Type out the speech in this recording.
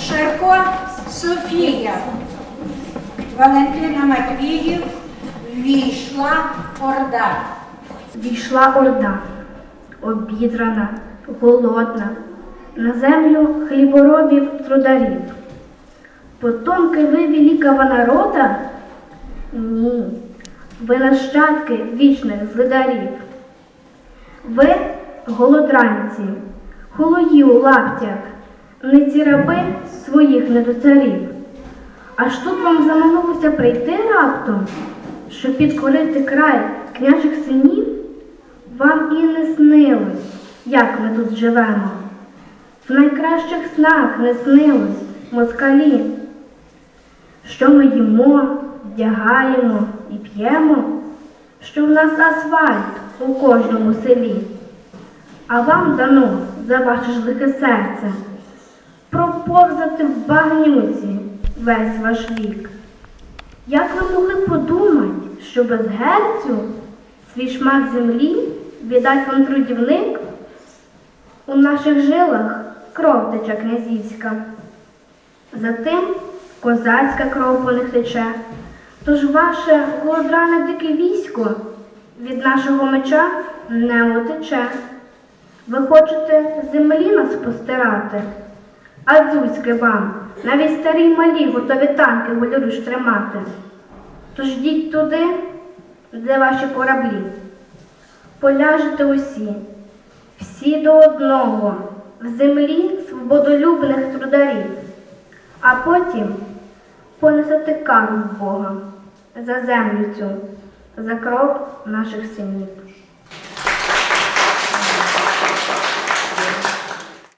Шерко Софія. Валентина Матвіїв. Війшла Орда. Війшла орда, обідрана, голодна, на землю хліборобів трударів. Потомки ви великого народа? Ні, ви нащадки вічних злидарів. Ви голодранці, холої у лаптях, не ці раби своїх недоцарів. Аж тут вам заманулося прийти раптом, щоб підкорити край княжих синів? Вам і не снилось, як ми тут живемо. В найкращих снах не снилось москалі, що ми їмо, вдягаємо і п'ємо, що в нас асфальт у кожному селі. А вам дано за ваше лихе серце проповзати в багнюці весь ваш вік. Як ви могли подумати, що без герцю свій шмат землі віддасть вам трудівник? У наших жилах кров тече князівська, затим козацька кров по них тече. Тож ваше голодране дике військо від нашого меча не утече. Ви хочете землі нас постирати, а дзузьки вам, навіть старі малі готові танки голіруш тримати. Тож йдіть туди, де ваші кораблі. Поляжете усі, всі до одного, в землі свободолюбних трударів, а потім понесете кару в Бога за землю цю, за кров наших синів.